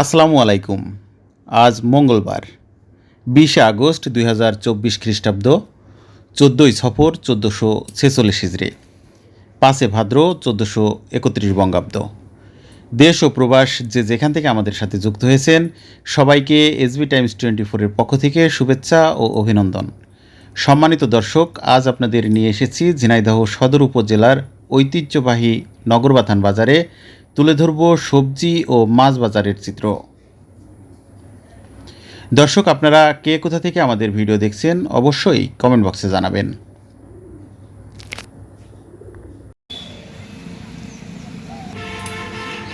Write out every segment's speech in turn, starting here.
আসসালামু আলাইকুম। আজ মঙ্গলবার, বিশে আগস্ট দুই হাজার চব্বিশ খ্রিস্টাব্দ, চোদ্দোই সফর, চোদ্দোশো ছেচল্লিশ হিজড়ি পাঁচে ভাদ্র, চোদ্দোশো একত্রিশ বঙ্গাব্দ। দেশ ও প্রবাস যে যেখান থেকে আমাদের সাথে যুক্ত হয়েছেন, সবাইকে এসবি টাইমস টোয়েন্টি ফোরের পক্ষ থেকে শুভেচ্ছা ও অভিনন্দন। সম্মানিত দর্শক, আজ আপনাদের নিয়ে এসেছি ঝিনাইদহ সদর উপজেলার ঐতিহ্যবাহী নগরবাথান বাজারে তুলে ধরব সবজি ও মাছ বাজারের চিত্র। দর্শক আপনারা কে কোথা থেকে আমাদের ভিডিও দেখছেন অবশ্যই কমেন্ট বক্সে জানাবেন।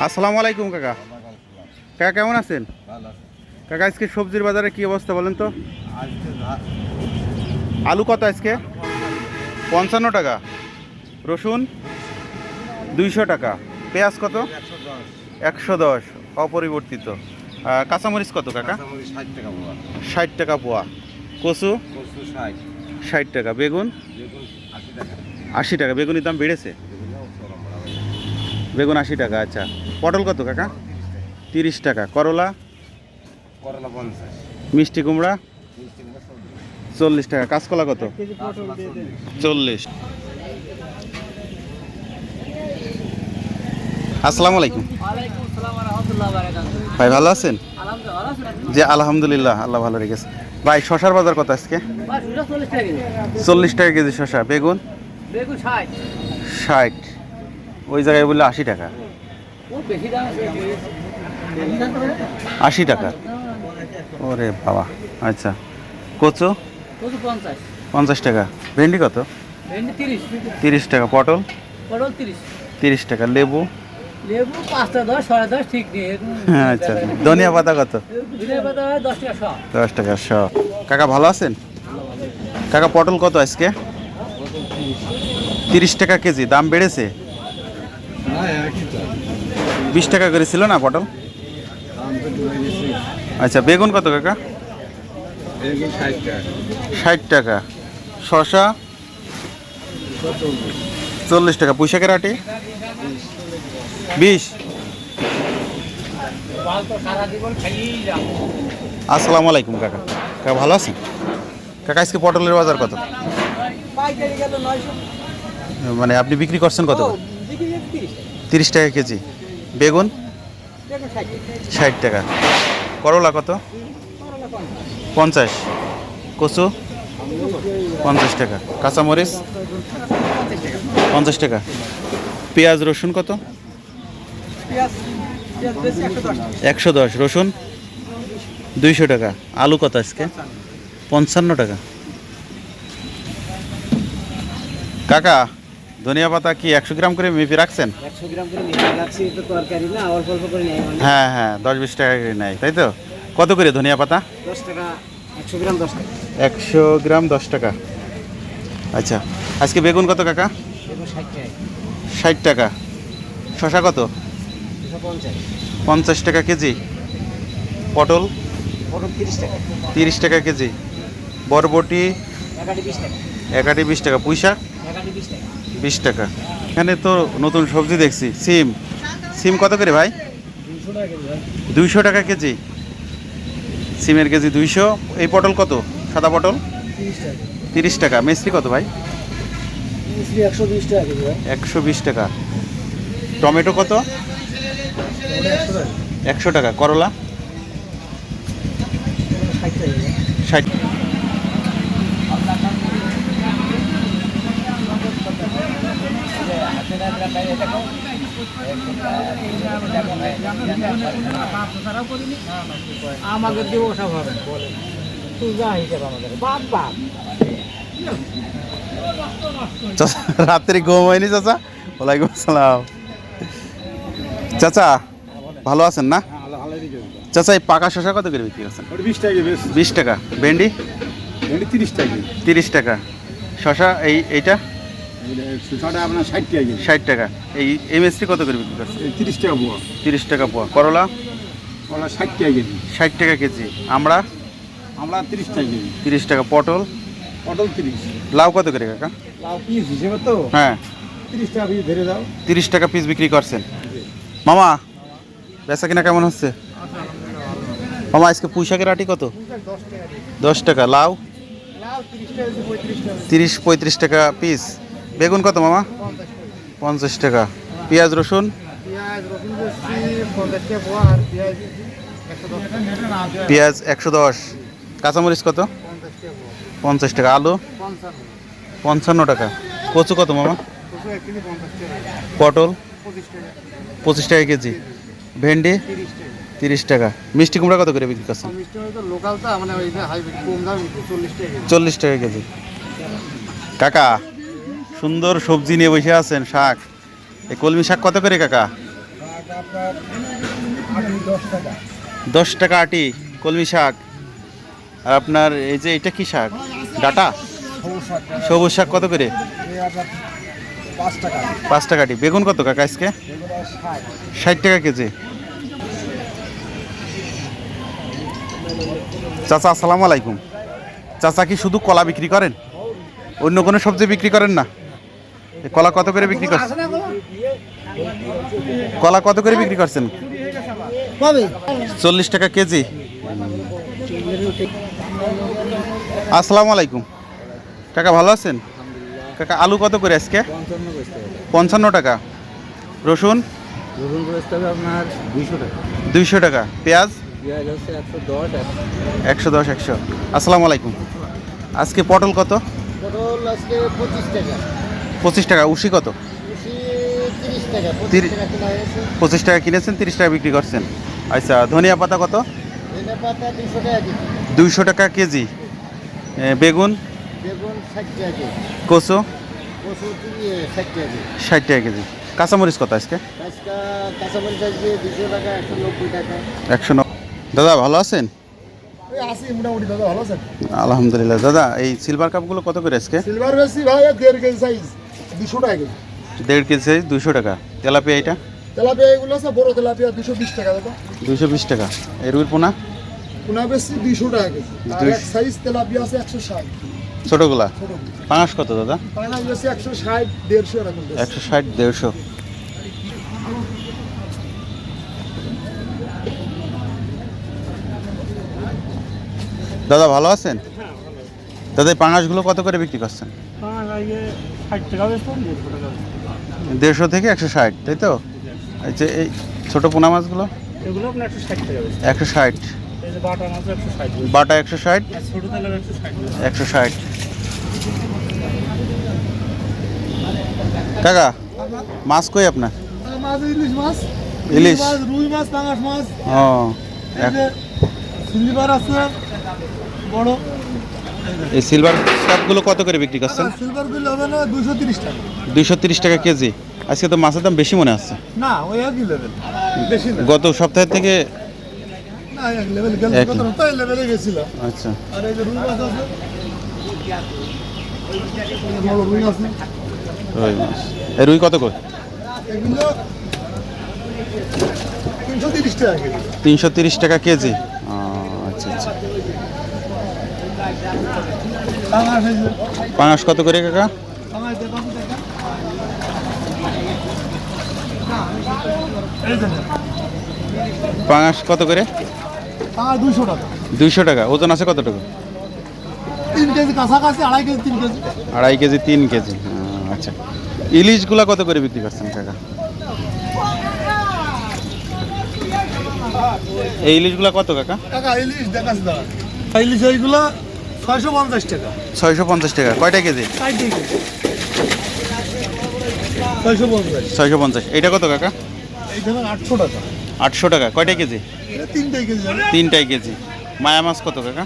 আসসালামু আলাইকুম কাকা। কাকা কেমন আছেন? কাকা আজকে সবজির বাজারে কি অবস্থা বলেন তো? আলু কত আজকে? পঞ্চান্ন টাকা। রসুন দুইশো টাকা। পেঁয়াজ কত? একশো দশ অপরিবর্তিত। কাঁচামরিচ কত কাকা? ষাট টাকা পোয়া। কচু? ষাট। টাকা। বেগুন? আশি টাকা। বেগুনের দাম বেড়েছে। বেগুন আশি টাকা আচ্ছা। পটল কত কাকা? তিরিশ টাকা। করলা? করলা পঞ্চাশ। মিষ্টি কুমড়া। চল্লিশ। টাকা। কাঁচকলা কত? চল্লিশ। আসসালামু আলাইকুম। ভাই ভালো আছেন? যে আলহামদুলিল্লাহ আল্লাহ ভালো রেখেছে। ভাই শশার বাজার কত আজকে? চল্লিশ টাকা কেজি। শশা। বেগুন? ষাট। ওই জায়গায় বললে আশি টাকা। আশি টাকা। ওরে বাবা আচ্ছা। কচু? পঞ্চাশ। টাকা। ভেন্ডি কত? তিরিশ। টাকা। পটল? তিরিশ টাকা। লেবু? লেবু পাঁচটা দশ সাড়ে দশ ঠিক নেই। আচ্ছা। ধনিয়া পাতা কত? ধনিয়া পাতা দশ টাকা শখ দশ টাকা শ। কাকা ভালো আছেন? কাকা পটল কত আজকে? তিরিশ টাকা কেজি দাম বেড়েছে? বিশ টাকা করে ছিল না পটল? আচ্ছা বেগুন কত কাকা? ষাট টাকা। ষাট টাকা শশা চল্লিশ টাকা। পুঁইশাকের আটি? বিশ। আসসালামু আলাইকুম কাকা। কাকা ভালো আছেন? কাকা আজকে পটলের বাজার কত? মানে আপনি বিক্রি করছেন কত? তিরিশ। টাকা কেজি। বেগুন? ষাট। টাকা। করলা কত? পঞ্চাশ। কচু? পঞ্চাশ টাকা। কাঁচামরিচ? পঞ্চাশ টাকা। পেঁয়াজ রসুন কত? একশো দশ রসুন দুইশো টাকা আলু কত আজকে? পঞ্চান্ন টাকা। কাকা ধনিয়া পাতা কি একশো গ্রাম করে মেপে রাখছেন? হ্যাঁ হ্যাঁ দশ বিশ টাকা করে নেয় তাই তো? কত করে ধনিয়া পাতা? একশো গ্রাম দশ টাকা। আচ্ছা আজকে বেগুন কত কাকা? ষাট টাকা। শশা কত? পঞ্চাশ টাকা কেজি। পটল পটল তিরিশ টাকা তিরিশ টাকা কেজি। বরবটি একাটি বিশ টাকা। একাটি বিশ টাকা পুঁইশাক বিশ টাকা। এখানে তো নতুন সবজি দেখছি। সিম। সিম কত করে ভাই? দুইশো টাকা কেজি। সিমের কেজি দুইশো। এই পটল কত? সাদা পটল? তিরিশ টাকা। মিস্ত্রি কত ভাই? একশো বিশ টাকা ভাই। একশো বিশ টাকা। টমেটো কত? একশো টাকা। করলা? ষাট। আমাকে দিয়ে ওসব হবে তুই যা হিসেবে আমাদের বাপ বাপ চাচা রাত্রি ঘুম হয়নি চাচা? ওয়ালাইকুম আসসালাম। চাচা ভালো আছেন না? চাচা এই পাকা শশা কত করে বিক্রি করছেন? বিশ টাকা বিশ। টাকা। ভেন্ডি? তিরিশ টাকা তিরিশ টাকা। শশা এই এইটা? ষাট টাকা এই এমএসটি কত করে বিক্রি করছেন? এই তিরিশ টাকা পোয়া। তিরিশ টাকা পোয়া। করলা? ওরা ষাট টাকা কেজি। ষাট টাকা কেজি। আমরা আমরা তিরিশ টাকা কেজি। তিরিশ টাকা। পটল? পটল তিরিশ। লাউ কত করে কাকা? লাউ পিস হিসেবে তো। হ্যাঁ। তিরিশ টাকা পিস ধরে দাও। তিরিশ টাকা পিস বিক্রি করছেন। মামা বেচা কিনা কেমন হচ্ছে? মামা, আজকে পুঁই শাকের আটি কত? দশ টাকা। লাউ? তিরিশ পঁয়ত্রিশ টাকা পিস বেগুন কত মামা? পঞ্চাশ টাকা। পেঁয়াজ, রসুন? পেঁয়াজ একশো দশ। কাঁচামরিচ কত? পঞ্চাশ টাকা। আলু? পঞ্চান্ন টাকা। কচু কত মামা? পটল? পঁচিশ টাকা কেজি। ভেন্ডি তিরিশ টাকা। মিষ্টি কুমড়া কত করে বিক্রি করছেন? মানে চল্লিশ টাকা কেজি। কাকা সুন্দর সবজি নিয়ে বসে আছেন শাক। এই কলমি শাক কত করে কাকা? দশ টাকা আটি কলমি শাক। আর আপনার এই যে এটা কি শাক? ডাটা? সবুজ শাক কত করে? পাঁচ টাকা পাঁচ আটি। বেগুন কত কাকা আজকে? ষাট টাকা কেজি। চাচা আসসালামু আলাইকুম। চাচা কি শুধু কলা বিক্রি করেন? অন্য কোনো সবজি বিক্রি করেন না? কলা কত করে বিক্রি করছেন কলা কত করে বিক্রি করছেন? চল্লিশ টাকা কেজি। আসসালামু আলাইকুম। কাকা ভালো আছেন? কাকা আলু কত করে আজকে? পঞ্চান্ন টাকা। রসুন? রসুন হবে আপনার দুইশো টাকা। দুইশো টাকা। পেঁয়াজ? পেঁয়াজ হচ্ছে একশো দশ একশো। দশ একশো। আসসালামু আলাইকুম। আজকে পটল কত? পটল আজকে পঁচিশ টাকা। পঁচিশ টাকা। উশি কত? পঁচিশ টাকা কিনেছেন তিরিশ টাকা বিক্রি করছেন। আচ্ছা ধনিয়া পাতা কত? ধনে পাতা দুশো টাকা কেজি। দুইশো টাকা কেজি। বেগুন? বেগুন ষাট টাকা কেজি। কচু? কচু ষাট টাকা কেজি। ষাট টাকা কেজি। কাঁচামরিচ কত আজকে? একশো দাদা ভালো আছেন? আলহামদুলিল্লাহ। দাদা এই সিলভার কাপগুলো কত করে আজকে? সিলভার বেশি ভাই দেড় কেজি সাইজ দুশো টাকা দেড় কেজি দুশো টাকা। তেলাপিয়া এটা তেলাপিয়া এগুলো আছে বড় তেলাপিয়া দুশো বিশ টাকা দাদা। দুশো বিশ টাকা। এই রুইর পোনা? পুনা বেশি দুইশো টাকা কেজি। আর এক সাইজ তেলাপিয়া আছে একশো ষাট। ছোটোগুলা? ছোট। পাঁচ কত দাদা? পাঙাশ বেশি একশো ষাট দেড়শো এরকম একশো ষাট দেড়শো। দাদা ভালো আছেন? দাদা এই পাঙাশগুলো কত করে বিক্রি করছেন? দেড়শো থেকে একশো ষাট তাই তো? এই যে এই ছোটো পোনা মাছগুলো? একশো ষাট। বাটা একশো ষাট। একশো ষাট? কাকা মাছ কই আপনার? ইলিশ মাছ। ইলিশ। মাছ রুই মাছ পাঙাশ মাছ। ও এই সিলভার আছে বড়। এই সিলভার কাপগুলো কত করে বিক্রি করছেন? সিলভার হবে না দুশো তিরিশ টাকা। দুইশো তিরিশ টাকা কেজি। আজকে তো মাছের দাম বেশি মনে হচ্ছে। না ওই একই লেভেল না গত সপ্তাহের থেকে আচ্ছা। রুই মাছ এই রুই কত করে? তিনশো তিরিশ টাকা কেজি। আচ্ছা আচ্ছা। পাঙাশ কত করে কাকা? পাঙাশ কত করে? দুইশো টাকা। দুইশো টাকা। ওজন আছে কত টাকা তিন কেজি কাছাকাছি আড়াই কেজি তিন কেজি। আড়াই কেজি তিন কেজি। আচ্ছা। ইলিশগুলা কত করে বিক্রি করছেন কাকা? এই ইলিশগুলা কত কাকা? টাকা ইলিশ দেখাচ্ছে ইলিশ এইগুলো ছয়শো পঞ্চাশ টাকা। ছয়শো পঞ্চাশ টাকা। কয়টা কেজি? ছয়শো পঞ্চাশ। ছয়শো পঞ্চাশ। এইটা কত কাকা? আটশো টাকা। আটশো টাকা। কয়টা কেজি? এটা তিনটাই কেজি তিনটাই কেজি। মায়া মাছ কত কাকা?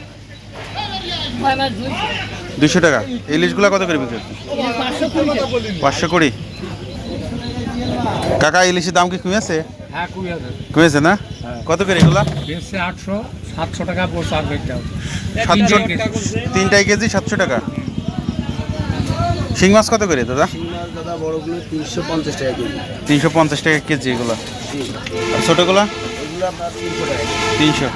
দুশো টাকা। ইলিশগুলা কত করে বিক্রি পাঁচশো কুড়ি। কাকা ইলিশের দাম কি কমেছে হ্যাঁ কমেছে না? কত করে এগুলা? আটশো সাতশো টাকা সাতশো তিনটাই কেজি। সাতশো টাকা। শিং মাছ কত করে দাদা? দাদা বড়গুলো তিনশো পঞ্চাশ টাকা কেজি। তিনশো পঞ্চাশ টাকা কেজি এগুলো। আর ছোটোগুলা? এগুলো আপনার তিনশো টাকা। তিনশো।